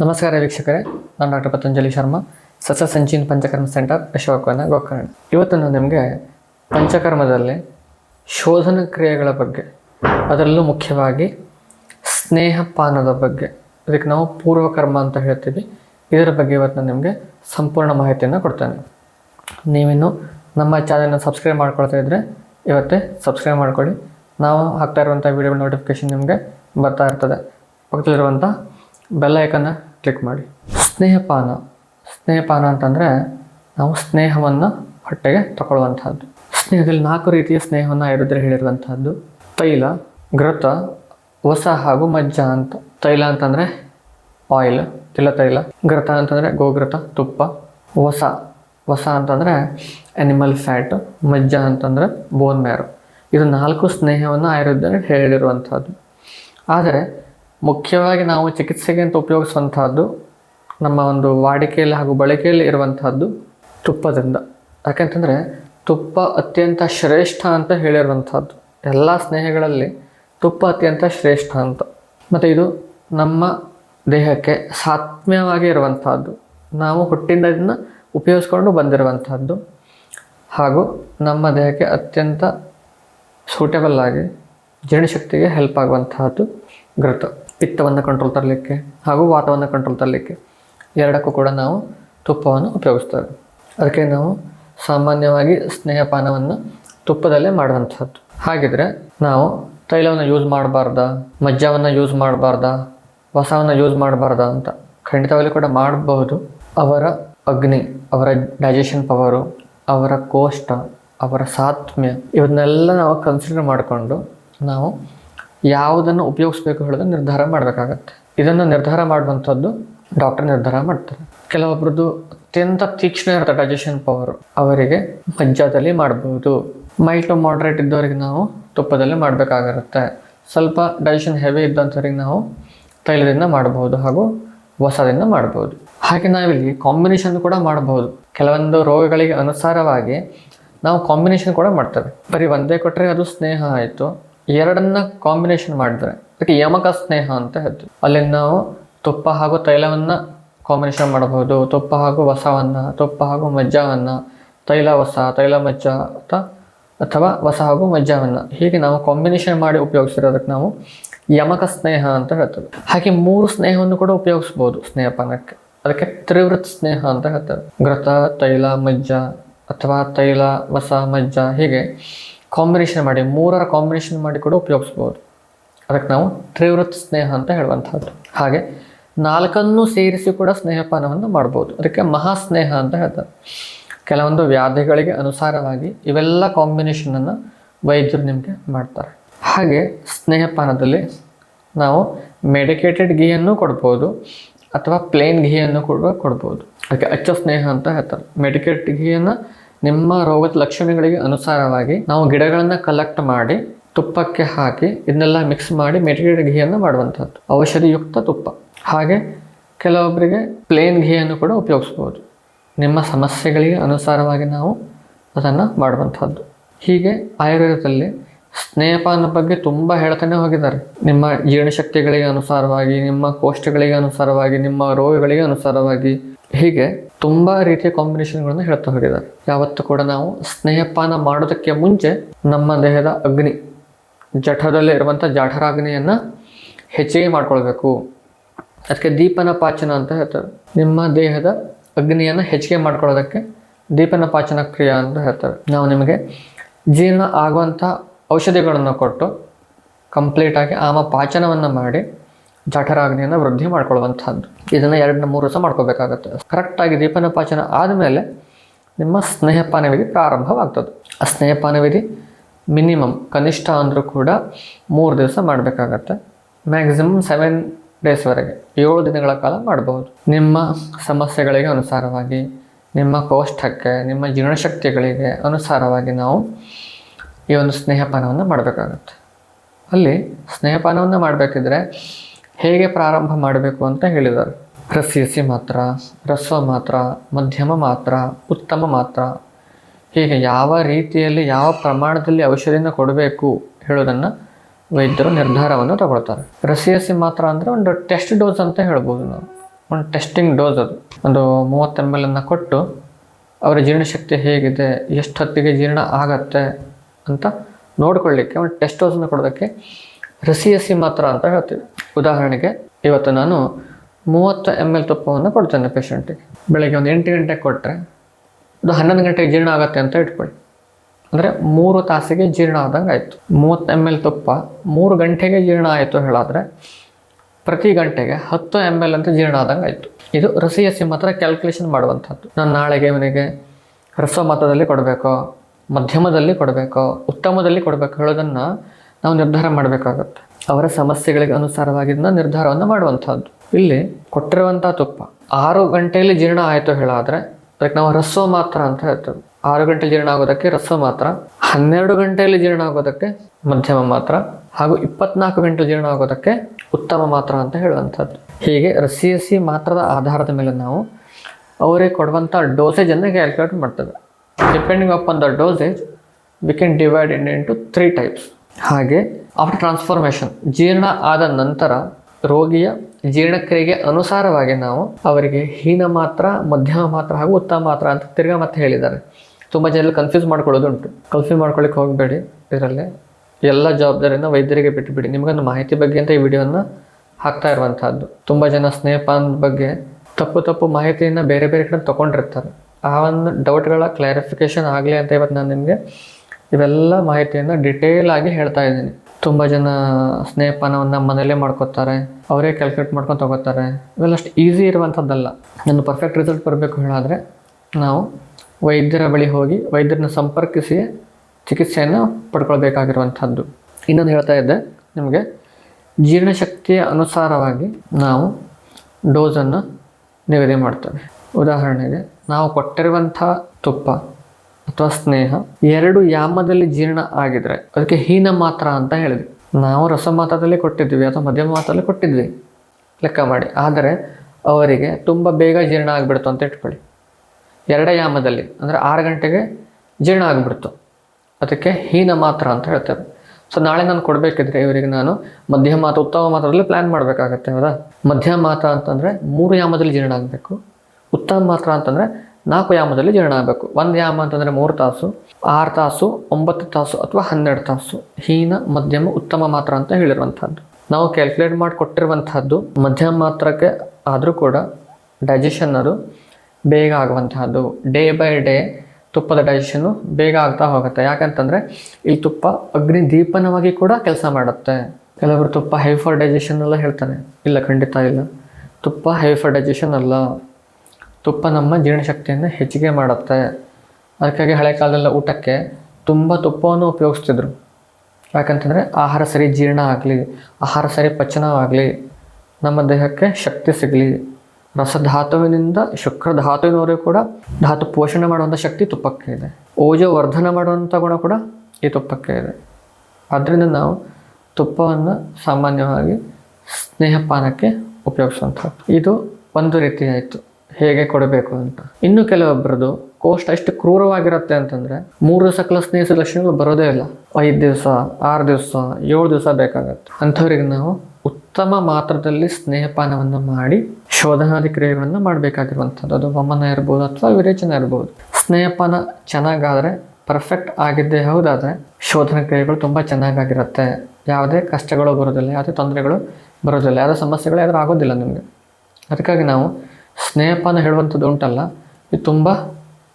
ನಮಸ್ಕಾರ ವೀಕ್ಷಕರೇ, ನಾನು ಡಾಕ್ಟರ್ ಪತಂಜಲಿ ಶರ್ಮಾ ಸಸ್ಯ ಸಂಚಿನ್ ಪಂಚಕರ್ಮ ಸೆಂಟರ್ ಅಶೋಕವನ ಗೋಕರ್ಣ. ಇವತ್ತು ನಾನು ನಿಮಗೆ ಪಂಚಕರ್ಮದಲ್ಲಿ ಶೋಧನ ಕ್ರಿಯೆಗಳ ಬಗ್ಗೆ, ಅದರಲ್ಲೂ ಮುಖ್ಯವಾಗಿ ಸ್ನೇಹಪಾನದ ಬಗ್ಗೆ, ಇದಕ್ಕೆ ನಾವು ಪೂರ್ವಕರ್ಮ ಅಂತ ಹೇಳ್ತೀವಿ. ಇದರ ಬಗ್ಗೆ ಇವತ್ತು ನಾನು ನಿಮಗೆ ಸಂಪೂರ್ಣ ಮಾಹಿತಿಯನ್ನು ಕೊಡ್ತೇನೆ. ನೀವಿನ್ನು ನಮ್ಮ ಚಾನಲ್ನ ಸಬ್ಸ್ಕ್ರೈಬ್ ಮಾಡ್ಕೊಳ್ತಾ ಇದ್ದರೆ ಇವತ್ತೇ ಸಬ್ಸ್ಕ್ರೈಬ್ ಮಾಡ್ಕೊಳ್ಳಿ. ನಾವು ಹಾಕ್ತಾ ಇರುವಂಥ ವೀಡಿಯೋ ನೋಟಿಫಿಕೇಶನ್ ನಿಮಗೆ ಬರ್ತಾ ಇರ್ತದೆ. ಪಕ್ಕದಲ್ಲಿರುವಂಥ ಬೆಲ್ ಐಕನ್ನ ಕ್ಲಿಕ್ ಮಾಡಿ. ಸ್ನೇಹಪಾನ. ಸ್ನೇಹಪಾನ ಅಂತಂದರೆ ನಾವು ಸ್ನೇಹವನ್ನು ಹೊಟ್ಟೆಗೆ ತಗೊಳ್ಳುವಂಥದ್ದು. ಸ್ನೇಹದಲ್ಲಿ ನಾಲ್ಕು ರೀತಿಯ ಸ್ನೇಹವನ್ನು ಆಯುರ್ವೇದ ಹೇಳಿರುವಂಥದ್ದು. ತೈಲ ಘೃತ ವಸ ಹಾಗೂ ಮಜ್ಜ ಅಂತ. ತೈಲ ಅಂತಂದರೆ ಆಯಿಲ್ ತಿಲ ತೈಲ ಘೃತ ಅಂತಂದರೆ ಗೋಘೃತ ತುಪ್ಪ. ಹೊಸ ಹೊಸ ಅಂತಂದರೆ ಅನಿಮಲ್ ಫ್ಯಾಟ್ ಮಜ್ಜ ಅಂತಂದರೆ ಬೋನ್ ಮ್ಯಾರೋ ಇದು ನಾಲ್ಕು ಸ್ನೇಹವನ್ನು ಆಯುರ್ವೇದ ಹೇಳಿರುವಂಥದ್ದು. ಆದರೆ ಮುಖ್ಯವಾಗಿ ನಾವು ಚಿಕಿತ್ಸೆಗೆ ಅಂತ ಉಪಯೋಗಿಸುವಂತಹದ್ದು ನಮ್ಮ ಒಂದು ವಾಡಿಕೆಯಲ್ಲಿ ಹಾಗೂ ಬಳಕೆಯಲ್ಲಿ ಇರುವಂತಹದ್ದು ತುಪ್ಪದಿಂದ. ಯಾಕೆಂತಂದರೆ ತುಪ್ಪ ಅತ್ಯಂತ ಶ್ರೇಷ್ಠ ಅಂತ ಹೇಳಿರುವಂಥದ್ದು ಎಲ್ಲ ಸ್ನೇಹಗಳಲ್ಲಿ ತುಪ್ಪ ಅತ್ಯಂತ ಶ್ರೇಷ್ಠ ಅಂತ. ಮತ್ತು ಇದು ನಮ್ಮ ದೇಹಕ್ಕೆ ಸಾತ್ಮ್ಯವಾಗಿ ಇರುವಂಥದ್ದು ನಾವು ಹುಟ್ಟಿಂದ ಇದನ್ನು ಉಪಯೋಗಿಸ್ಕೊಂಡು ಬಂದಿರುವಂಥದ್ದು ಹಾಗೂ ನಮ್ಮ ದೇಹಕ್ಕೆ ಅತ್ಯಂತ ಸೂಟೇಬಲ್ ಆಗಿ ಜೀರ್ಣಶಕ್ತಿಗೆ ಹೆಲ್ಪ್ ಆಗುವಂತಹದ್ದು ಘೃತ ಪಿತ್ತವನ್ನು ಕಂಟ್ರೋಲ್ ತರಲಿಕ್ಕೆ ಹಾಗೂ ವಾತವನ್ನು ಕಂಟ್ರೋಲ್ ತರಲಿಕ್ಕೆ ಎರಡಕ್ಕೂ ಕೂಡ ನಾವು ತುಪ್ಪವನ್ನು ಉಪಯೋಗಿಸ್ತೇವೆ. ಅದಕ್ಕೆ ನಾವು ಸಾಮಾನ್ಯವಾಗಿ ಸ್ನೇಹಪಾನವನ್ನು ತುಪ್ಪದಲ್ಲೇ ಮಾಡುವಂಥದ್ದು ಹಾಗಿದ್ರೆ ನಾವು ತೈಲವನ್ನು ಯೂಸ್ ಮಾಡಬಾರ್ದ, ಮಜ್ಜವನ್ನು ಯೂಸ್ ಮಾಡಬಾರ್ದ ಹೊಸವನ್ನು ಯೂಸ್ ಮಾಡಬಾರ್ದ ಅಂತ ಖಂಡಿತವಾಗಲೂ ಕೂಡ ಮಾಡಬಹುದು ಅವರ ಅಗ್ನಿ, ಅವರ ಡೈಜೆಷನ್ ಪವರು ಅವರ ಕೋಷ್ಟ, ಅವರ ಸಾತ್ಮ್ಯ, ಇವನ್ನೆಲ್ಲ ನಾವು ಕನ್ಸಿಡರ್ ಮಾಡಿಕೊಂಡು ನಾವು ಯಾವುದನ್ನು ಉಪಯೋಗಿಸ್ಬೇಕು ಹೇಳೋದು ನಿರ್ಧಾರ ಮಾಡಬೇಕಾಗತ್ತೆ. ಇದನ್ನು ನಿರ್ಧಾರ ಮಾಡುವಂಥದ್ದು ಡಾಕ್ಟರ್ ನಿರ್ಧಾರ ಮಾಡ್ತಾರೆ. ಕೆಲವೊಬ್ಬರದ್ದು ಅತ್ಯಂತ ತೀಕ್ಷ್ಣ ಇರುತ್ತೆ ಡೈಜೆಷನ್ ಪವರ್ ಅವರಿಗೆ ಪಂಚಾದಲ್ಲಿ ಮಾಡ್ಬೋದು. ಮೈ ಟು ಮಾಡ್ರೇಟ್ ಇದ್ದವರಿಗೆ ನಾವು ತುಪ್ಪದಲ್ಲಿ ಮಾಡಬೇಕಾಗಿರುತ್ತೆ. ಸ್ವಲ್ಪ ಡೈಜೆಷನ್ ಹೆವಿ ಇದ್ದಂಥವ್ರಿಗೆ ನಾವು ತೈಲದಿಂದ ಮಾಡಬಹುದು ಹಾಗೂ ಹೊಸದಿಂದ ಮಾಡ್ಬೋದು. ಹಾಗೆ ನಾವಿಲ್ಲಿ ಕಾಂಬಿನೇಷನ್ ಕೂಡ ಮಾಡಬಹುದು ಕೆಲವೊಂದು ರೋಗಗಳಿಗೆ ಅನುಸಾರವಾಗಿ ನಾವು ಕಾಂಬಿನೇಷನ್ ಕೂಡ ಮಾಡ್ತೇವೆ. ಬರೀ ಒಂದೇ ಕೊಟ್ಟರೆ ಅದು ಸ್ನೇಹ ಆಯಿತು. ಎರಡನ್ನ ಕಾಂಬಿನೇಷನ್ ಮಾಡಿದ್ರೆ ಅದಕ್ಕೆ ಯಮಕ ಸ್ನೇಹ ಅಂತ ಹೇಳ್ತೀವಿ. ಅಲ್ಲಿ ನಾವು ತುಪ್ಪ ಹಾಗೂ ತೈಲವನ್ನು ಕಾಂಬಿನೇಷನ್ ಮಾಡಬಹುದು. ತುಪ್ಪ ಹಾಗೂ ವಸವನ್ನು, ತುಪ್ಪ ಹಾಗೂ ಮಜ್ಜವನ್ನು, ತೈಲ ವಸ, ತೈಲ ಮಜ್ಜ ಅಥವಾ ವಸ ಹಾಗೂ ಮಜ್ಜವನ್ನು. ಹೀಗೆ ನಾವು ಕಾಂಬಿನೇಷನ್ ಮಾಡಿ ಉಪಯೋಗಿಸಿರೋದಕ್ಕೆ ನಾವು ಯಮಕ ಸ್ನೇಹ ಅಂತ ಹೇಳ್ತೇವೆ. ಹಾಗೆ ಮೂರು ಸ್ನೇಹವನ್ನು ಕೂಡ ಉಪಯೋಗಿಸ್ಬೋದು ಸ್ನೇಹಪಾನಕ್ಕೆ. ಅದಕ್ಕೆ ತ್ರಿವೃತ್ ಸ್ನೇಹ ಅಂತ ಹೇಳ್ತೇವೆ. ಘೃತ, ತೈಲ, ಮಜ್ಜ ಅಥವಾ ತೈಲ, ವಸ, ಮಜ್ಜ ಹೀಗೆ ಕಾಂಬಿನೇಷನ್ ಮಾಡಿ, ಮೂರರ ಕಾಂಬಿನೇಷನ್ ಮಾಡಿ ಕೂಡ ಉಪಯೋಗಿಸ್ಬೋದು. ಅದಕ್ಕೆ ನಾವು ತ್ರಿವೃತ್ ಸ್ನೇಹ ಅಂತ ಹೇಳುವಂಥದ್ದು. ಹಾಗೆ ನಾಲ್ಕನ್ನು ಸೇರಿಸಿ ಕೂಡ ಸ್ನೇಹಪಾನವನ್ನು ಮಾಡ್ಬೋದು. ಅದಕ್ಕೆ ಮಹಾಸ್ನೇಹ ಅಂತ ಹೇಳ್ತಾರೆ. ಕೆಲವೊಂದು ವ್ಯಾಧಿಗಳಿಗೆ ಅನುಸಾರವಾಗಿ ಇವೆಲ್ಲ ಕಾಂಬಿನೇಷನನ್ನು ವೈದ್ಯರು ನಿಮಗೆ ಮಾಡ್ತಾರೆ. ಹಾಗೆ ಸ್ನೇಹಪಾನದಲ್ಲಿ ನಾವು ಮೆಡಿಕೇಟೆಡ್ ಘೀಯನ್ನು ಕೊಡ್ಬೋದು, ಅಥವಾ ಪ್ಲೇನ್ ಘೀಯನ್ನು ಕೂಡ ಕೊಡ್ಬೋದು. ಅದಕ್ಕೆ ಅಚ್ಚ ಸ್ನೇಹ ಅಂತ ಹೇಳ್ತಾರೆ. ಮೆಡಿಕೇಟೆಡ್ ಘೀಯನ್ನು ನಿಮ್ಮ ರೋಗದ ಲಕ್ಷಣಗಳಿಗೆ ಅನುಸಾರವಾಗಿ ನಾವು ಗಿಡಗಳನ್ನು ಕಲೆಕ್ಟ್ ಮಾಡಿ ತುಪ್ಪಕ್ಕೆ ಹಾಕಿ ಇದನ್ನೆಲ್ಲ ಮಿಕ್ಸ್ ಮಾಡಿ ಮೆಟೀರಿಯಲ್ ಘೀಯನ್ನು ಮಾಡುವಂಥದ್ದು ಔಷಧಿಯುಕ್ತ ತುಪ್ಪ. ಹಾಗೆ ಕೆಲವೊಬ್ಬರಿಗೆ ಪ್ಲೇನ್ ಘೀಯನ್ನು ಕೂಡ ಉಪಯೋಗಿಸ್ಬೋದು. ನಿಮ್ಮ ಸಮಸ್ಯೆಗಳಿಗೆ ಅನುಸಾರವಾಗಿ ನಾವು ಅದನ್ನು ಮಾಡುವಂಥದ್ದು ಹೀಗೆ ಆಯುರ್ವೇದದಲ್ಲಿ ಸ್ನೇಹಪಾನ ಬಗ್ಗೆ ತುಂಬ ಹೇಳ್ತಾನೆ ಹೋಗಿದ್ದಾರೆ. ನಿಮ್ಮ ಜೀರ್ಣಶಕ್ತಿಗಳಿಗೆ ಅನುಸಾರವಾಗಿ, ನಿಮ್ಮ ಕೋಷ್ಟಗಳಿಗೆ ಅನುಸಾರವಾಗಿ, ನಿಮ್ಮ ರೋಗಗಳಿಗೆ ಅನುಸಾರವಾಗಿ ಹೀಗೆ ತುಂಬ ರೀತಿಯ ಕಾಂಬಿನೇಷನ್ಗಳನ್ನು ಹೇಳ್ತಾ ಹೋಗಿದ್ದಾರೆ. ಯಾವತ್ತೂ ಕೂಡ ನಾವು ಸ್ನೇಹಪಾನ ಮಾಡೋದಕ್ಕೆ ಮುಂಚೆ ನಮ್ಮ ದೇಹದ ಅಗ್ನಿ, ಜಠರದಲ್ಲಿ ಇರುವಂಥ ಜಠರಾಗ್ನಿಯನ್ನು ಹೆಚ್ಚಿಗೆ ಮಾಡ್ಕೊಳ್ಬೇಕು. ಅದಕ್ಕೆ ದೀಪನ ಪಾಚನ ಅಂತ ಹೇಳ್ತಾರೆ. ನಿಮ್ಮ ದೇಹದ ಅಗ್ನಿಯನ್ನು ಹೆಚ್ಚಿಗೆ ಮಾಡ್ಕೊಳ್ಳೋದಕ್ಕೆ ದೀಪನ ಪಾಚನ ಕ್ರಿಯೆ ಅಂತ ಹೇಳ್ತಾರೆ. ನಾವು ನಿಮಗೆ ಜೀರ್ಣ ಆಗುವಂಥ ಔಷಧಿಗಳನ್ನು ಕೊಟ್ಟು ಕಂಪ್ಲೀಟಾಗಿ ಆಮ ಪಾಚನವನ್ನು ಮಾಡಿ ಜಠರಾಗ್ನಿಯನ್ನು ವೃದ್ಧಿ ಮಾಡ್ಕೊಳ್ಳುವಂಥದ್ದು. ಇದನ್ನು ಎರಡು ಮೂರು ದಿವಸ ಮಾಡ್ಕೋಬೇಕಾಗತ್ತೆ. ಕರೆಕ್ಟಾಗಿ ದೀಪನ ಪಾಚನ ಆದಮೇಲೆ ನಿಮ್ಮ ಸ್ನೇಹಪಾನ ವಿಧಿ ಪ್ರಾರಂಭವಾಗ್ತದೆ. ಆ ಸ್ನೇಹಪಾನ ವಿಧಿ ಮಿನಿಮಮ್ ಕನಿಷ್ಠ ಅಂದರೂ ಕೂಡ ಮೂರು ದಿವಸ ಮಾಡಬೇಕಾಗತ್ತೆ. ಮ್ಯಾಕ್ಸಿಮಮ್ ಸೆವೆನ್ ಡೇಸ್ವರೆಗೆ ಏಳು ದಿನಗಳ ಕಾಲ ಮಾಡಬಹುದು ನಿಮ್ಮ ಸಮಸ್ಯೆಗಳಿಗೆ ಅನುಸಾರವಾಗಿ, ನಿಮ್ಮ ಕೋಷ್ಠಕ್ಕೆ, ನಿಮ್ಮ ಜೀರ್ಣಶಕ್ತಿಗಳಿಗೆ ಅನುಸಾರವಾಗಿ ನಾವು ಈ ಒಂದು ಸ್ನೇಹಪಾನವನ್ನು ಮಾಡಬೇಕಾಗತ್ತೆ. ಅಲ್ಲಿ ಸ್ನೇಹಪಾನವನ್ನು ಮಾಡಬೇಕಿದ್ರೆ ಹೇಗೆ ಪ್ರಾರಂಭ ಮಾಡಬೇಕು ಅಂತ ಹೇಳಿದರು. ರಸ್ಯಸಿ ಮಾತ್ರ, ರಸ್ವ ಮಾತ್ರ, ಮಧ್ಯಮ ಮಾತ್ರ, ಉತ್ತಮ ಮಾತ್ರ. ಹೀಗೆ ಯಾವ ರೀತಿಯಲ್ಲಿ, ಯಾವ ಪ್ರಮಾಣದಲ್ಲಿ ಔಷಧಿನ ಕೊಡಬೇಕು ಹೇಳೋದನ್ನು ವೈದ್ಯರು ನಿರ್ಧಾರವನ್ನು ತಗೊಳ್ತಾರೆ. ರಸಿಯಸಿ ಮಾತ್ರ ಅಂದರೆ ಒಂದು ಟೆಸ್ಟ್ ಡೋಸ್ ಅಂತ ಹೇಳ್ಬೋದು ನಾವು. ಒಂದು ಟೆಸ್ಟಿಂಗ್ ಡೋಸ್ ಅದು. ಒಂದು ಮೂವತ್ತು ಎಂ ಎಲ್ ಅನ್ನು ಕೊಟ್ಟು ಅವರ ಜೀರ್ಣಶಕ್ತಿ ಹೇಗಿದೆ, ಎಷ್ಟು ಹೊತ್ತಿಗೆ ಜೀರ್ಣ ಆಗತ್ತೆ ಅಂತ ನೋಡ್ಕೊಳ್ಳಿಕ್ಕೆ, ಒಂದು ಟೆಸ್ಟ್ ಡೋಸನ್ನು ಕೊಡೋದಕ್ಕೆ ರಸಿಯಸಿ ಮಾತ್ರ ಅಂತ ಹೇಳ್ತೀವಿ. ಉದಾಹರಣೆಗೆ, ಇವತ್ತು ನಾನು ಮೂವತ್ತು ಎಂ ಎಲ್ ತುಪ್ಪವನ್ನು ಕೊಡ್ತೇನೆ ಪೇಷಂಟಿಗೆ ಬೆಳಗ್ಗೆ ಒಂದು ಎಂಟು ಗಂಟೆಗೆ ಕೊಟ್ಟರೆ ಅದು ಹನ್ನೊಂದು ಗಂಟೆಗೆ ಜೀರ್ಣ ಆಗುತ್ತೆ ಅಂತ ಇಟ್ಕೊಳ್ಳಿ. ಅಂದರೆ ಮೂರು ತಾಸಿಗೆ ಜೀರ್ಣ ಆದಂಗೆ ಆಯಿತು. ಮೂವತ್ತು ಎಂ ಎಲ್ ತುಪ್ಪ ಮೂರು ಗಂಟೆಗೆ ಜೀರ್ಣ ಆಯಿತು ಹೇಳಾದರೆ, ಪ್ರತಿ ಗಂಟೆಗೆ ಹತ್ತು ಎಂ ಎಲ್ ಅಂತ ಜೀರ್ಣ ಆದಂಗೆ ಆಯಿತು. ಇದು ರಸಿಯಸಿ ಮಾತ್ರ ಕ್ಯಾಲ್ಕುಲೇಷನ್ ಮಾಡುವಂಥದ್ದು. ನಾನು ನಾಳೆಗೆ ಇವನಿಗೆ ರಸ ಮತದಲ್ಲಿ ಕೊಡಬೇಕೋ, ಮಧ್ಯಮದಲ್ಲಿ ಕೊಡಬೇಕೋ, ಉತ್ತಮದಲ್ಲಿ ಕೊಡಬೇಕು ಹೇಳೋದನ್ನು ನಾವು ನಿರ್ಧಾರ ಮಾಡಬೇಕಾಗತ್ತೆ. ಅವರ ಸಮಸ್ಯೆಗಳಿಗೆ ಅನುಸಾರವಾಗಿ ನಿರ್ಧಾರವನ್ನು ಮಾಡುವಂಥದ್ದು ಇಲ್ಲಿ ಕೊಟ್ಟಿರುವಂಥ ತುಪ್ಪ, ಆರು ಗಂಟೆಯಲ್ಲಿ ಜೀರ್ಣ ಆಯಿತು ಹೇಳಾದರೆ, ಅದಕ್ಕೆ ನಾವು ರಸೋ ಮಾತ್ರ ಅಂತ ಹೇಳ್ತೇವೆ. ಆರು ಗಂಟೆ ಜೀರ್ಣ ಆಗೋದಕ್ಕೆ ರಸೋ ಮಾತ್ರ, ಹನ್ನೆರಡು ಗಂಟೆಯಲ್ಲಿ ಜೀರ್ಣ ಆಗೋದಕ್ಕೆ ಮಧ್ಯಮ ಮಾತ್ರ, ಹಾಗೂ ಇಪ್ಪತ್ನಾಲ್ಕು ಗಂಟೆ ಜೀರ್ಣ ಆಗೋದಕ್ಕೆ ಉತ್ತಮ ಮಾತ್ರ ಅಂತ ಹೇಳುವಂಥದ್ದು ಹೀಗೆ ರಸಿಯಸಿ ಮಾತ್ರದ ಆಧಾರದ ಮೇಲೆ ನಾವು ಅವರಿಗೆ ಕೊಡುವಂಥ ಡೋಸೇಜನ್ನು ಕ್ಯಾಲ್ಕುಲೇಟ್ ಮಾಡ್ತೇವೆ. Depending on the dosage we can divide in into three types ಹಾಗೆ ಆಫ್ಟರ್ ಟ್ರಾನ್ಸ್ಫಾರ್ಮೇಶನ್ ಜೀರ್ಣ ಆದ ನಂತರ ರೋಗಿಯ ಜೀರ್ಣಕ್ರಿಯೆಗೆ ಅನುಸಾರವಾಗಿ ನಾವು ಅವರಿಗೆ ಹೀನ ಮಾತ್ರ, ಮಧ್ಯಮ ಮಾತ್ರ ಹಾಗೂ ಉತ್ತಮ ಮಾತ್ರ ಅಂತ ತಿರ್ಗಾ ಮತ್ತೆ ಹೇಳಿದ್ದಾರೆ. ತುಂಬ ಜನ ಕನ್ಫ್ಯೂಸ್ ಮಾಡ್ಕೊಳ್ಳೋದುಂಟು ಕನ್ಫ್ಯೂಸ್ ಮಾಡ್ಕೊಳ್ಳಿಕ್ಕೆ ಹೋಗಬೇಡಿ ಇದರಲ್ಲಿ. ಎಲ್ಲ ಜವಾಬ್ದಾರಿಯನ್ನು ವೈದ್ಯರಿಗೆ ಬಿಟ್ಟುಬಿಡಿ. ನಿಮಗೊಂದು ಮಾಹಿತಿ ಬಗ್ಗೆ ಅಂತ ಈ ವಿಡಿಯೋನ ಹಾಕ್ತಾ ಇರುವಂತಹದ್ದು. ತುಂಬ ಜನ ಸ್ನೇಹಪಾನ್ ಬಗ್ಗೆ ತಪ್ಪು ತಪ್ಪು ಮಾಹಿತಿಯನ್ನು ಬೇರೆ ಬೇರೆ ಕಡೆ ತೊಗೊಂಡಿರ್ತಾರೆ. ಆ ಒಂದು ಡೌಟ್ಗಳ ಕ್ಲಾರಿಫಿಕೇಶನ್ ಆಗಲಿ ಅಂತ ಇವತ್ತು ನಾನು ನಿಮಗೆ ಇವೆಲ್ಲ ಮಾಹಿತಿಯನ್ನು ಡಿಟೇಲ್ ಆಗಿ ಹೇಳ್ತಾ ಇದ್ದೀನಿ. ತುಂಬ ಜನ ಸ್ನೇಹಪಾನವನ್ನು ಮನೇಲೇ ಮಾಡ್ಕೋತಾರೆ, ಅವರೇ ಕ್ಯಾಲ್ಕುಲೇಟ್ ಮಾಡ್ಕೊಂಡು ತಗೋತಾರೆ. ಇವೆಲ್ಲ ಅಷ್ಟು ಈಸಿ ಇರುವಂಥದ್ದಲ್ಲ. ನಾನು ಪರ್ಫೆಕ್ಟ್ ರಿಸಲ್ಟ್ ಬರಬೇಕು ಹೇಳಾದರೆ ನಾವು ವೈದ್ಯರ ಬಳಿ ಹೋಗಿ ವೈದ್ಯರನ್ನ ಸಂಪರ್ಕಿಸಿ ಚಿಕಿತ್ಸೆಯನ್ನು ಪಡ್ಕೊಳ್ಬೇಕಾಗಿರುವಂಥದ್ದು. ಇನ್ನೊಂದು ಹೇಳ್ತಾ ಇದ್ದೆ, ನಿಮಗೆ ಜೀರ್ಣಶಕ್ತಿಯ ಅನುಸಾರವಾಗಿ ನಾವು ಡೋಸನ್ನು ನಿಗದಿ ಮಾಡ್ತೇವೆ. ಉದಾಹರಣೆಗೆ ನಾವು ಕೊಟ್ಟಿರುವಂಥ ತುಪ್ಪ ಅಥವಾ ಸ್ನೇಹ ಎರಡು ಯಾಮದಲ್ಲಿ ಜೀರ್ಣ ಆಗಿದ್ರೆ ಅದಕ್ಕೆ ಹೀನ ಮಾತ್ರ ಅಂತ ಹೇಳಿದ್ವಿ. ನಾವು ರಸ ಮಾತ್ರದಲ್ಲಿ ಕೊಟ್ಟಿದ್ವಿ ಅಥವಾ ಮಧ್ಯಮ ಮಾತ್ರದಲ್ಲಿ ಕೊಟ್ಟಿದ್ವಿ. ಲೆಕ್ಕ ಮಾಡಿ. ಆದರೆ ಅವರಿಗೆ ತುಂಬ ಬೇಗ ಜೀರ್ಣ ಆಗಿಬಿಡ್ತು ಅಂತ ಇಟ್ಕೊಳ್ಳಿ. ಎರಡೇ ಯಾಮದಲ್ಲಿ, ಅಂದರೆ ಆರು ಗಂಟೆಗೆ ಜೀರ್ಣ ಆಗಿಬಿಡ್ತು. ಅದಕ್ಕೆ ಹೀನ ಮಾತ್ರ ಅಂತ ಹೇಳ್ತೇವೆ ಸೊ ನಾಳೆ ನಾನು ಕೊಡಬೇಕಿದ್ರೆ ಇವರಿಗೆ ನಾನು ಮಧ್ಯಮ ಮಾತ್ರ, ಉತ್ತಮ ಮಾತ್ರದಲ್ಲಿ ಪ್ಲ್ಯಾನ್ ಮಾಡಬೇಕಾಗತ್ತೆ, ಹೌದಾ? ಮಧ್ಯಮ ಮಾತ್ರ ಅಂತಂದರೆ ಮೂರು ಯಾಮದಲ್ಲಿ ಜೀರ್ಣ ಆಗಬೇಕು. ಉತ್ತಮ ಮಾತ್ರ ಅಂತಂದರೆ ನಾಲ್ಕು ಯಾಮದಲ್ಲಿ ಜೀರ್ಣ ಆಗಬೇಕು. ಒಂದು ಯಾಮ ಅಂತಂದರೆ ಮೂರು ತಾಸು, ಆರು ತಾಸು, ಒಂಬತ್ತು ತಾಸು ಅಥವಾ ಹನ್ನೆರಡು ತಾಸು. ಹೀನ, ಮಧ್ಯಮ, ಉತ್ತಮ ಮಾತ್ರ ಅಂತ ಹೇಳಿರುವಂಥದ್ದು. ನಾವು ಕ್ಯಾಲ್ಕುಲೇಟ್ ಮಾಡಿ ಕೊಟ್ಟಿರುವಂಥದ್ದು ಮಧ್ಯಮ ಮಾತ್ರಕ್ಕೆ ಆದರೂ ಕೂಡ ಡೈಜೆಷನ್ ಅದು ಬೇಗ ಆಗುವಂತಹದ್ದು ಡೇ ಬೈ ಡೇ ತುಪ್ಪದ ಡೈಜೆಷನ್ನು ಬೇಗ ಆಗ್ತಾ ಹೋಗುತ್ತೆ. ಯಾಕಂತಂದರೆ ಈ ತುಪ್ಪ ಅಗ್ನಿ ದೀಪನವಾಗಿ ಕೂಡ ಕೆಲಸ ಮಾಡುತ್ತೆ. ಕೆಲವರು ತುಪ್ಪ ಹೈ ಫಾರ್ ಡೈಜೆಷನ್ ಎಲ್ಲ ಹೇಳ್ತಾನೆ ಇಲ್ಲ, ಖಂಡಿತ ಇಲ್ಲ. ತುಪ್ಪ ಹೈ ಫಾರ್ ಡೈಜೆಷನ್ ಅಲ್ಲ. ತುಪ್ಪ ನಮ್ಮ ಜೀರ್ಣಶಕ್ತಿಯನ್ನು ಹೆಚ್ಚಿಗೆ ಮಾಡುತ್ತೆ. ಅದಕ್ಕಾಗಿ ಹಳೆ ಕಾಲದಲ್ಲ ಊಟಕ್ಕೆ ತುಂಬ ತುಪ್ಪವನ್ನು ಉಪಯೋಗಿಸ್ತಿದ್ರು. ಯಾಕಂತಂದರೆ ಆಹಾರ ಸರಿ ಜೀರ್ಣ ಆಗಲಿ, ಆಹಾರ ಸರಿ ಪಚನವಾಗಲಿ ನಮ್ಮ ದೇಹಕ್ಕೆ ಶಕ್ತಿ ಸಿಗಲಿ. ರಸಧಾತುವಿನಿಂದ ಶುಕ್ರ ಧಾತುವಿನವರೆಗೂ ಕೂಡ ಧಾತು ಪೋಷಣೆ ಮಾಡುವಂಥ ಶಕ್ತಿ ತುಪ್ಪಕ್ಕೆ ಇದೆ. ಓಜೋ ವರ್ಧನ ಮಾಡುವಂಥ ಗುಣ ಕೂಡ ಈ ತುಪ್ಪಕ್ಕೆ ಇದೆ. ಆದ್ದರಿಂದ ನಾವು ತುಪ್ಪವನ್ನು ಸಾಮಾನ್ಯವಾಗಿ ಸ್ನೇಹಪಾನಕ್ಕೆ ಉಪಯೋಗಿಸುವಂಥದ್ದು. ಇದು ಒಂದು ರೀತಿ ಆಯಿತು ಹೇಗೆ ಕೊಡಬೇಕು ಅಂತ. ಇನ್ನು ಕೆಲವೊಬ್ಬರದು ಕೋಸ್ಟ್ ಎಷ್ಟು ಕ್ರೂರವಾಗಿರುತ್ತೆ ಅಂತಂದರೆ ಮೂರು ಸಕಲ ಸ್ನೇಹಿತ ಲಕ್ಷಣಗಳು ಬರೋದೇ ಇಲ್ಲ. ಐದು ದಿವಸ, ಆರು ದಿವಸ, ಏಳು ದಿವಸ ಬೇಕಾಗತ್ತೆ. ಅಂಥವ್ರಿಗೆ ನಾವು ಉತ್ತಮ ಮಾತ್ರದಲ್ಲಿ ಸ್ನೇಹಪಾನವನ್ನು ಮಾಡಿ ಶೋಧನಾದಿ ಕ್ರಿಯೆಗಳನ್ನು ಮಾಡಬೇಕಾಗಿರುವಂಥದ್ದು. ಅದು ವಮನ ಇರ್ಬೋದು ಅಥವಾ ವಿರೇಚನ ಇರ್ಬೋದು. ಸ್ನೇಹಪಾನ ಚೆನ್ನಾಗಾದರೆ ಪರ್ಫೆಕ್ಟ್ ಆಗಿದ್ದೇ ಹೌದಾದರೆ ಶೋಧನ ಕ್ರಿಯೆಗಳು ತುಂಬ ಚೆನ್ನಾಗಾಗಿರುತ್ತೆ. ಯಾವುದೇ ಕಷ್ಟಗಳು ಬರೋದಿಲ್ಲ, ಯಾವುದೇ ತೊಂದರೆಗಳು ಬರೋದಿಲ್ಲ, ಯಾವುದೇ ಸಮಸ್ಯೆಗಳು ಯಾವುದೂ ಆಗೋದಿಲ್ಲ ನಿಮಗೆ. ಅದಕ್ಕಾಗಿ ನಾವು ಸ್ನೇಹಪಾನ ಹೇಳುವಂಥದ್ದು ಉಂಟಲ್ಲ, ಇದು ತುಂಬ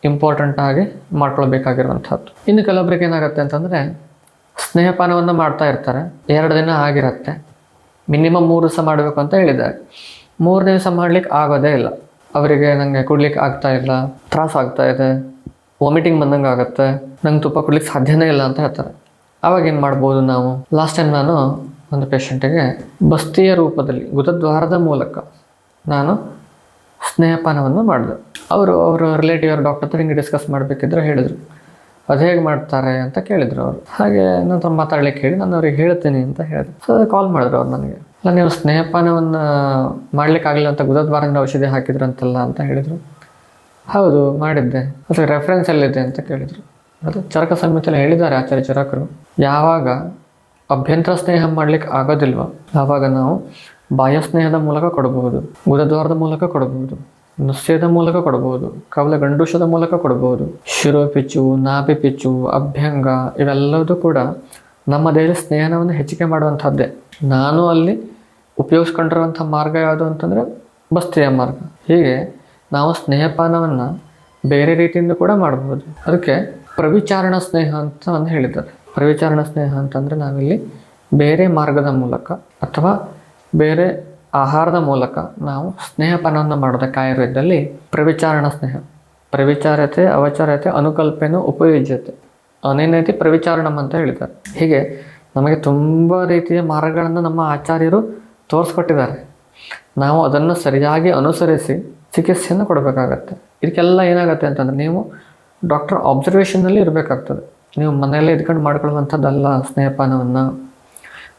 ಇಂಪಾರ್ಟೆಂಟ್ ಆಗಿ ಮಾಡ್ಕೊಳ್ಬೇಕಾಗಿರುವಂಥದ್ದು. ಇನ್ನು ಕೆಲವೊಬ್ರಿಗೆ ಏನಾಗುತ್ತೆ ಅಂತಂದರೆ, ಸ್ನೇಹಪಾನವನ್ನು ಮಾಡ್ತಾ ಇರ್ತಾರೆ, ಎರಡು ದಿನ ಆಗಿರುತ್ತೆ. ಮಿನಿಮಮ್ ಮೂರು ದಿವಸ ಮಾಡಬೇಕು ಅಂತ ಹೇಳಿದ್ದಾರೆ. ಮೂರು ದಿವಸ ಮಾಡ್ಲಿಕ್ಕೆ ಆಗೋದೇ ಇಲ್ಲ. ಅವರಿಗೆ ನನಗೆ ಕುಡ್ಲಿಕ್ಕೆ ಆಗ್ತಾ ಇಲ್ಲ, ತ್ರಾಸ ಆಗ್ತಾ ಇದೆ ವಾಮಿಟಿಂಗ್ ಬಂದಂಗೆ ಆಗುತ್ತೆ, ನಂಗೆ ತುಪ್ಪ ಕುಡ್ಲಿಕ್ಕೆ ಸಾಧ್ಯನೇ ಇಲ್ಲ ಅಂತ ಹೇಳ್ತಾರೆ. ಆವಾಗ ಏನು ಮಾಡ್ಬೋದು ನಾವು? ಲಾಸ್ಟ್ ಟೈಮ್ ನಾನು ಒಂದು ಪೇಷಂಟಿಗೆ ಬಸ್ತಿಯ ರೂಪದಲ್ಲಿ ಗುದದ್ವಾರದ ಮೂಲಕ ನಾನು ಸ್ನೇಹಪಾನವನ್ನು ಮಾಡಿದೆ. ಅವರು ಅವರ ರಿಲೇಟಿವ್ ಅವ್ರ ಡಾಕ್ಟರ್ ಹತ್ರ ಹಿಂಗೆ ಡಿಸ್ಕಸ್ ಮಾಡಬೇಕಿದ್ರೆ ಹೇಳಿದರು. ಅದು ಹೇಗೆ ಮಾಡ್ತಾರೆ ಅಂತ ಕೇಳಿದರು ಅವರು. ಹಾಗೆ ನಂತರ ಮಾತಾಡ್ಲಿಕ್ಕೆ ಹೇಳಿ ನಾನು ಅವ್ರಿಗೆ ಹೇಳ್ತೀನಿ ಅಂತ ಹೇಳಿದೆ ಸೊ ಕಾಲ್ ಮಾಡಿದ್ರು ಅವ್ರು ನನಗೆ. ಅಲ್ಲ, ನೀವು ಸ್ನೇಹಪಾನವನ್ನು ಮಾಡಲಿಕ್ಕಾಗಲಿಲ್ಲ ಅಂತ ಗುದದ್ವಾರದಿಂದ ಔಷಧಿ ಹಾಕಿದ್ರಂತಲ್ಲ ಅಂತ ಹೇಳಿದರು. ಹೌದು, ಮಾಡಿದ್ದೆ. ಅದು ರೆಫರೆನ್ಸ್ ಎಲ್ಲಿದೆ ಅಂತ ಕೇಳಿದರು. ಅದು ಚರಕ ಸಂಹಿತೆಯಲ್ಲಿ ಹೇಳಿದ್ದಾರೆ ಆಚಾರ್ಯ ಚರಕರು. ಯಾವಾಗ ಅಭ್ಯಂತರ ಸ್ನೇಹ ಮಾಡ್ಲಿಕ್ಕೆ ಆಗೋದಿಲ್ವ ಆವಾಗ ನಾವು ಬಾಹ್ಯ ಸ್ನೇಹದ ಮೂಲಕ ಕೊಡಬಹುದು ಗುದದ್ವಾರದ ಮೂಲಕ ಕೊಡಬಹುದು ನುಸ್ಯದ ಮೂಲಕ ಕೊಡಬಹುದು, ಕವಲ ಗಂಡುಷದ ಮೂಲಕ ಕೊಡಬಹುದು ಶಿರೋಪಿಚ್ಚು ನಾಭಿ ಪಿಚ್ಚು, ಅಭ್ಯಂಗ ಇವೆಲ್ಲದೂ ಕೂಡ ನಮ್ಮ ದೇಹದ ಸ್ನೇಹನವನ್ನು ಹೆಚ್ಚಿಗೆ ಮಾಡುವಂಥದ್ದೇ. ನಾನು ಅಲ್ಲಿ ಉಪಯೋಗಿಸ್ಕೊಂಡಿರುವಂಥ ಮಾರ್ಗ ಯಾವುದು ಅಂತಂದರೆ ಬಸ್ತಿಯ ಮಾರ್ಗ. ಹೀಗೆ ನಾವು ಸ್ನೇಹಪಾನವನ್ನು ಬೇರೆ ರೀತಿಯಿಂದ ಕೂಡ ಮಾಡಬಹುದು. ಅದಕ್ಕೆ ಪ್ರವಿಚಾರಣ ಸ್ನೇಹ ಅಂತ ಒಂದು ಹೇಳಿದ್ದಾರೆ. ಪ್ರವಿಚಾರಣ ಸ್ನೇಹ ಅಂತಂದರೆ ನಾವಿಲ್ಲಿ ಬೇರೆ ಮಾರ್ಗದ ಮೂಲಕ ಅಥವಾ ಬೇರೆ ಆಹಾರದ ಮೂಲಕ ನಾವು ಸ್ನೇಹಪಾನವನ್ನು ಮಾಡೋದಕ್ಕೆ ಆಯುರ್ವೇದದಲ್ಲಿ ಪ್ರವಿಚಾರಣ ಸ್ನೇಹ. ಪ್ರವಿಚಾರತೆ ಅವಚಾರತೆ ಅನುಕಲ್ಪನೆ ಉಪಯುಜ್ಯತೆ ಅನೇನೈತಿ ಪ್ರವಿಚಾರಣಂ ಅಂತ ಹೇಳಿದ್ದಾರೆ. ಹೀಗೆ ನಮಗೆ ತುಂಬ ರೀತಿಯ ಮಾರ್ಗಗಳನ್ನು ನಮ್ಮ ಆಚಾರ್ಯರು ತೋರಿಸ್ಕೊಟ್ಟಿದ್ದಾರೆ. ನಾವು ಅದನ್ನು ಸರಿಯಾಗಿ ಅನುಸರಿಸಿ ಚಿಕಿತ್ಸೆಯನ್ನು ಕೊಡಬೇಕಾಗತ್ತೆ. ಇದಕ್ಕೆಲ್ಲ ಏನಾಗುತ್ತೆ ಅಂತಂದರೆ ನೀವು ಡಾಕ್ಟರ್ ಅಬ್ಸರ್ವೇಷನ್ನಲ್ಲಿ ಇರಬೇಕಾಗ್ತದೆ. ನೀವು ಮನೆಯಲ್ಲೇ ಇದ್ಕೊಂಡು ಮಾಡ್ಕೊಳ್ಳುವಂಥದ್ದಲ್ಲ ಸ್ನೇಹಪಾನವನ್ನು.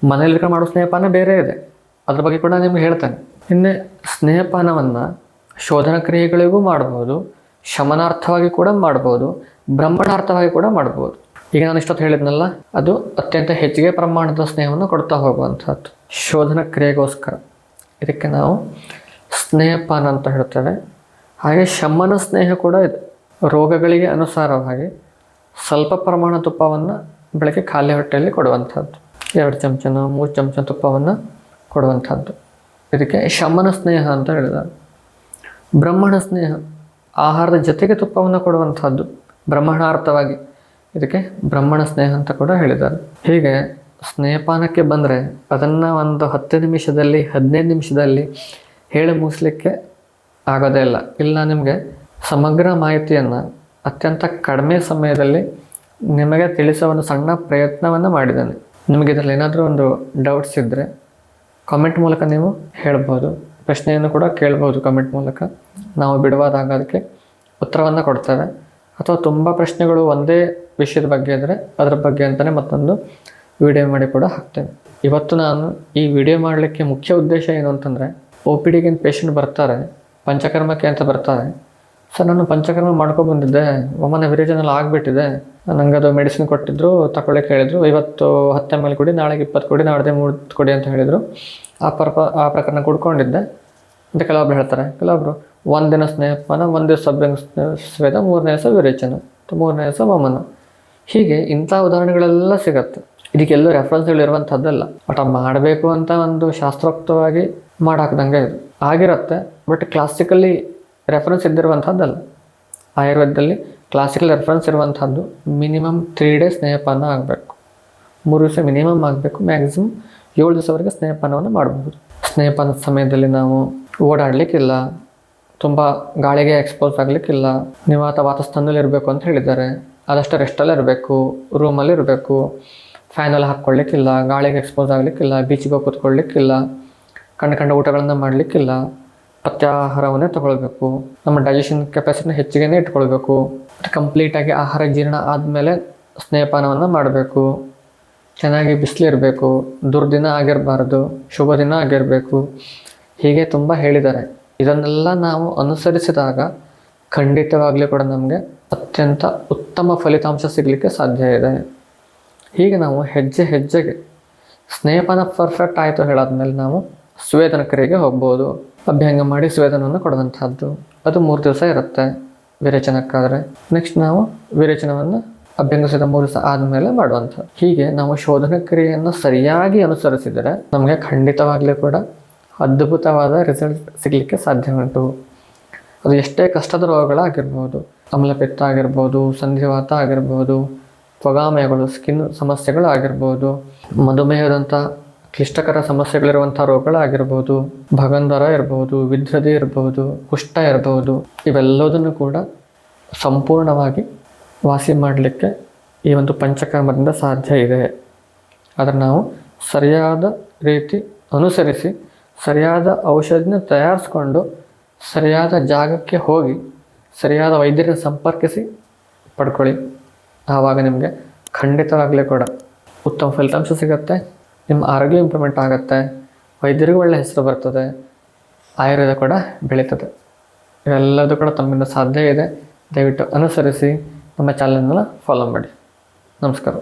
ಮನೇಲಿ ಇದ್ಕೊಂಡು ಮಾಡೋ ಸ್ನೇಹಪಾನ ಬೇರೆ ಇದೆ. ಅದ್ರ ಬಗ್ಗೆ ಕೂಡ ನಿಮ್ಗೆ ಹೇಳ್ತೇನೆ. ಇನ್ನು ಸ್ನೇಹಪಾನವನ್ನು ಶೋಧನ ಕ್ರಿಯೆಗಳಿಗೂ ಮಾಡ್ಬೋದು ಶಮನಾರ್ಥವಾಗಿ ಕೂಡ ಮಾಡ್ಬೋದು ಬ್ರಹ್ಮಣಾರ್ಥವಾಗಿ ಕೂಡ ಮಾಡ್ಬೋದು ಈಗ ನಾನು ಇಷ್ಟೊತ್ತು ಹೇಳಿದ್ನಲ್ಲ, ಅದು ಅತ್ಯಂತ ಹೆಚ್ಚಿಗೆ ಪ್ರಮಾಣದ ಸ್ನೇಹವನ್ನು ಕೊಡ್ತಾ ಹೋಗುವಂಥದ್ದು ಶೋಧನ ಕ್ರಿಯೆಗೋಸ್ಕರ. ಇದಕ್ಕೆ ನಾವು ಸ್ನೇಹಪಾನ ಅಂತ ಹೇಳ್ತೇವೆ. ಹಾಗೆ ಶಮನ ಸ್ನೇಹ ಕೂಡ ಇದೆ. ರೋಗಗಳಿಗೆ ಅನುಸಾರವಾಗಿ ಸ್ವಲ್ಪ ಪ್ರಮಾಣ ತುಪ್ಪವನ್ನು ಬೆಳಗ್ಗೆ ಖಾಲಿ ಹೊಟ್ಟೆಯಲ್ಲಿ ಕೊಡುವಂಥದ್ದು ಎರಡು ಚಮಚನ ಮೂರು ಚಮಚ ತುಪ್ಪವನ್ನು ಕೊಡುವಂಥದ್ದು. ಇದಕ್ಕೆ ಶಮನ ಸ್ನೇಹ ಅಂತ ಹೇಳಿದ್ದಾರೆ. ಬ್ರಹ್ಮಣ ಸ್ನೇಹ, ಆಹಾರದ ಜೊತೆಗೆ ತುಪ್ಪವನ್ನು ಕೊಡುವಂಥದ್ದು. ಬ್ರಹ್ಮಣಾರ್ಥವಾಗಿ ಇದಕ್ಕೆ ಬ್ರಹ್ಮಣ ಸ್ನೇಹ ಅಂತ ಕೂಡ ಹೇಳಿದ್ದಾರೆ. ಹೀಗೆ ಸ್ನೇಹಪಾನಕ್ಕೆ ಬಂದರೆ ಅದನ್ನು ಒಂದು ಹತ್ತು ನಿಮಿಷದಲ್ಲಿ, ಹದಿನೈದು ನಿಮಿಷದಲ್ಲಿ ಹೇಳಿ ಮುಗಿಸ್ಲಿಕ್ಕೆ ಆಗೋದೇ ಇಲ್ಲ. ಇಲ್ಲ ನಿಮಗೆ ಸಮಗ್ರ ಮಾಹಿತಿಯನ್ನು ಅತ್ಯಂತ ಕಡಿಮೆ ಸಮಯದಲ್ಲಿ ನಿಮಗೆ ತಿಳಿಸೋ ಒಂದು ಸಣ್ಣ ಪ್ರಯತ್ನವನ್ನು ಮಾಡಿದ್ದೇನೆ. ನಿಮಗೆ ಇದರಲ್ಲಿ ಏನಾದರೂ ಒಂದು ಡೌಟ್ಸ್ ಇದ್ದರೆ ಕಾಮೆಂಟ್ ಮೂಲಕ ನೀವು ಹೇಳ್ಬೋದು. ಪ್ರಶ್ನೆಯನ್ನು ಕೂಡ ಕೇಳ್ಬೋದು ಕಮೆಂಟ್ ಮೂಲಕ. ನಾವು ಬಿಡುವಾದಾಗ ಅದಕ್ಕೆ ಉತ್ತರವನ್ನು ಕೊಡ್ತೇವೆ. ಅಥವಾ ತುಂಬ ಪ್ರಶ್ನೆಗಳು ಒಂದೇ ವಿಷಯದ ಬಗ್ಗೆ ಇದ್ದರೆ ಅದರ ಬಗ್ಗೆ ಅಂತಲೇ ಮತ್ತೊಂದು ವಿಡಿಯೋ ಮಾಡಿ ಕೂಡ ಹಾಕ್ತೇನೆ. ಇವತ್ತು ನಾನು ಈ ವಿಡಿಯೋ ಮಾಡಲಿಕ್ಕೆ ಮುಖ್ಯ ಉದ್ದೇಶ ಏನು ಅಂತಂದರೆ, ಒ ಪಿ ಡಿಗೆ ಪೇಷಂಟ್ ಬರ್ತಾರೆ, ಪಂಚಕರ್ಮಕ್ಕೆ ಅಂತ ಬರ್ತಾರೆ. ಸರ್, ನಾನು ಪಂಚಕರ್ಮ ಮಾಡ್ಕೊಂಡು ಬಂದಿದ್ದೆ ಒಮ್ಮನೆ ವಿರೇಜನಲ್ಲಿ ಆಗಿಬಿಟ್ಟಿದೆ. ನಂಗೆ ಅದು ಮೆಡಿಸಿನ್ ಕೊಟ್ಟಿದ್ರು ತಗೊಳ್ಳೋಕೆ ಹೇಳಿದರು ಇವತ್ತು ಹತ್ತು ಎಂ ಕೊಡಿ, ನಾಳೆಗೆ ಇಪ್ಪತ್ತು ಕೊಡಿ ನಾಳೆ ಮೂರು ಕೊಡಿ ಅಂತ ಹೇಳಿದರು. ಆ ಪರ್ಪ, ಆ ಪ್ರಕರಣ ಕುಡ್ಕೊಂಡಿದ್ದೆ ಅಂತ ಕೆಲವೊಬ್ರು ಹೇಳ್ತಾರೆ, ಕೆಲವೊಬ್ರು, ಒಂದಿನ ಸ್ನೇಹಪಾನ ಒಂದು ದಿವಸ ಸ್ವೇದ, ಮೂರನೇ ದಿವಸ ವಿರೇಚನ ಮೂರನೇ ದಿವಸ ವಮನ. ಹೀಗೆ ಇಂಥ ಉದಾಹರಣೆಗಳೆಲ್ಲ ಸಿಗತ್ತೆ. ಇದಕ್ಕೆಲ್ಲೂ ರೆಫರೆನ್ಸ್ಗಳಿರುವಂಥದ್ದಲ್ಲ ಬಟ್ ಮಾಡಬೇಕು ಅಂತ ಒಂದು ಶಾಸ್ತ್ರೋಕ್ತವಾಗಿ ಮಾಡಾಕ್ದಂಗೆ ಇದು. ಆಗಿರುತ್ತೆ ಬಟ್ ಕ್ಲಾಸಿಕಲಿ ರೆಫರೆನ್ಸ್ ಇದ್ದಿರುವಂಥದ್ದಲ್ಲ ಆಯುರ್ವೇದದಲ್ಲಿ ಕ್ಲಾಸಿಕಲ್ ರೆಫರೆನ್ಸ್ ಇರುವಂಥದ್ದು ಮಿನಿಮಮ್ ತ್ರೀ ಡೇಸ್ ಸ್ನೇಹಪಾನ ಆಗಬೇಕು. ಮೂರು ದಿವಸ ಮಿನಿಮಮ್ ಆಗಬೇಕು ಮ್ಯಾಕ್ಸಿಮಮ್ ಏಳು ದಿವಸವರೆಗೆ ಸ್ನೇಹಪಾನವನ್ನು ಮಾಡಬಹುದು ಸ್ನೇಹಪಾನದ ಸಮಯದಲ್ಲಿ ನಾವು ಓಡಾಡಲಿಕ್ಕಿಲ್ಲ, ತುಂಬ ಗಾಳಿಗೆ ಎಕ್ಸ್ಪೋಸ್ ಆಗಲಿಕ್ಕಿಲ್ಲ, ನಿವಾತ ವಾತಸ್ಥಾನದಲ್ಲಿ ಇರಬೇಕು ಅಂತ ಹೇಳಿದ್ದಾರೆ. ಆದಷ್ಟು ರೆಸ್ಟಲ್ಲಿ ಇರಬೇಕು ರೂಮಲ್ಲಿ ಇರಬೇಕು. ಫ್ಯಾನಲ್ಲಿ ಹಾಕ್ಕೊಳ್ಲಿಕ್ಕಿಲ್ಲ ಗಾಳಿಗೆ ಎಕ್ಸ್ಪೋಸ್ ಆಗಲಿಕ್ಕಿಲ್ಲ ಬೀಚಿಗೆ ಹೋಗಿ ಕೂತ್ಕೊಳ್ಳಿಕ್ಕಿಲ್ಲ ಕಂಡ ಕಂಡ ಊಟಗಳನ್ನು ಮಾಡಲಿಕ್ಕಿಲ್ಲ. ಪಥ್ಯಾಹಾರವನ್ನೇ ತಗೊಳ್ಬೇಕು. ನಮ್ಮ ಡೈಜೆಷನ್ ಕೆಪಾಸಿಟಿನ ಹೆಚ್ಚಿಗೆ ಇಟ್ಕೊಳ್ಬೇಕು. ಕಂಪ್ಲೀಟಾಗಿ ಆಹಾರ ಜೀರ್ಣ ಆದಮೇಲೆ ಸ್ನೇಹಪಾನವನ್ನು ಮಾಡಬೇಕು. ಚೆನ್ನಾಗಿ ಬಿಸಿಲಿರಬೇಕು. ದುರ್ದಿನ ಆಗಿರಬಾರ್ದು. ಶುಭ ದಿನ ಆಗಿರಬೇಕು. ಹೀಗೆ ತುಂಬ ಹೇಳಿದ್ದಾರೆ. ಇದನ್ನೆಲ್ಲ ನಾವು ಅನುಸರಿಸಿದಾಗ ಖಂಡಿತವಾಗಲೂ ಕೂಡ ನಮಗೆ ಅತ್ಯಂತ ಉತ್ತಮ ಫಲಿತಾಂಶ ಸಿಗಲಿಕ್ಕೆ ಸಾಧ್ಯ ಇದೆ. ಹೀಗೆ ನಾವು ಹೆಜ್ಜೆ ಹೆಜ್ಜೆಗೆ ಸ್ನೇಹಪಾನ ಪರ್ಫೆಕ್ಟ್ ಆಯಿತು ಹೇಳಾದ್ಮೇಲೆ ನಾವು ಸ್ವೇದನ ಕರೆಗೆ ಹೋಗ್ಬೋದು. ಅಭ್ಯಂಗ ಮಾಡಿ ಸ್ವೇದನವನ್ನು ಕೊಡುವಂಥದ್ದು ಅದು ಮೂರು ದಿವಸ ಇರುತ್ತೆ ವಿರೇಚನಕ್ಕಾದರೆ. ನೆಕ್ಸ್ಟ್ ನಾವು ವಿರೇಚನವನ್ನು ಅಭ್ಯಂಗಸಿದ ಮೂರು ದಿವಸ ಆದಮೇಲೆ ಮಾಡುವಂಥದ್ದು. ಹೀಗೆ ನಾವು ಶೋಧನ ಕ್ರಿಯೆಯನ್ನು ಸರಿಯಾಗಿ ಅನುಸರಿಸಿದರೆ ನಮಗೆ ಖಂಡಿತವಾಗಲೂ ಕೂಡ ಅದ್ಭುತವಾದ ರಿಸಲ್ಟ್ ಸಿಗಲಿಕ್ಕೆ ಸಾಧ್ಯ ಉಂಟು ಅದು ಎಷ್ಟೇ ಕಷ್ಟದ ರೋಗಗಳಾಗಿರ್ಬೋದು, ಅಮ್ಲಪಿತ್ತ ಆಗಿರ್ಬೋದು, ಸಂಧಿವಾತ ಆಗಿರ್ಬೋದು ತ್ವಗಾಮಯಗಳು ಸ್ಕಿನ್ ಸಮಸ್ಯೆಗಳು ಆಗಿರ್ಬೋದು ಮಧುಮೇಹದಂಥ ಕ್ಲಿಷ್ಟಕರ ಸಮಸ್ಯೆಗಳಿರುವಂಥ ರೋಗಗಳಾಗಿರ್ಬೋದು ಭಗಂಧರ ಇರ್ಬೋದು ವಿಧ್ರದೆ ಇರ್ಬೋದು, ಕುಷ್ಠ ಇರ್ಬೋದು, ಇವೆಲ್ಲದನ್ನು ಕೂಡ ಸಂಪೂರ್ಣವಾಗಿ ವಾಸಿ ಮಾಡಲಿಕ್ಕೆ ಈ ಒಂದು ಪಂಚಕರ್ಮದಿಂದ ಸಾಧ್ಯ ಇದೆ. ಆದರೆ ನಾವು ಸರಿಯಾದ ರೀತಿ ಅನುಸರಿಸಿ, ಸರಿಯಾದ ಔಷಧಿನ ತಯಾರಿಸ್ಕೊಂಡು, ಸರಿಯಾದ ಜಾಗಕ್ಕೆ ಹೋಗಿ, ಸರಿಯಾದ ವೈದ್ಯರನ್ನು ಸಂಪರ್ಕಿಸಿ ಪಡ್ಕೊಳ್ಳಿ. ಆವಾಗ ನಿಮಗೆ ಖಂಡಿತವಾಗಲೇ ಕೂಡ ಉತ್ತಮ ಫಲಿತಾಂಶ ಸಿಗುತ್ತೆ. ನಿಮ್ಮ ಆರೋಗ್ಯ ಇಂಪ್ರೂವ್ಮೆಂಟ್ ಆಗುತ್ತೆ, ವೈದ್ಯರಿಗೂ ಒಳ್ಳೆಯ ಹೆಸರು ಬರ್ತದೆ, ಆಯುರ್ವೇದ ಕೂಡ ಬೆಳೀತದೆ. ಇವೆಲ್ಲದೂ ಕೂಡ ತಮ್ಮಿಂದ ಸಾಧ್ಯ ಇದೆ. ದಯವಿಟ್ಟು ಅನುಸರಿಸಿ ನಮ್ಮ ಚಾನಲ್ನ ಫಾಲೋ ಮಾಡಿ. ನಮಸ್ಕಾರ.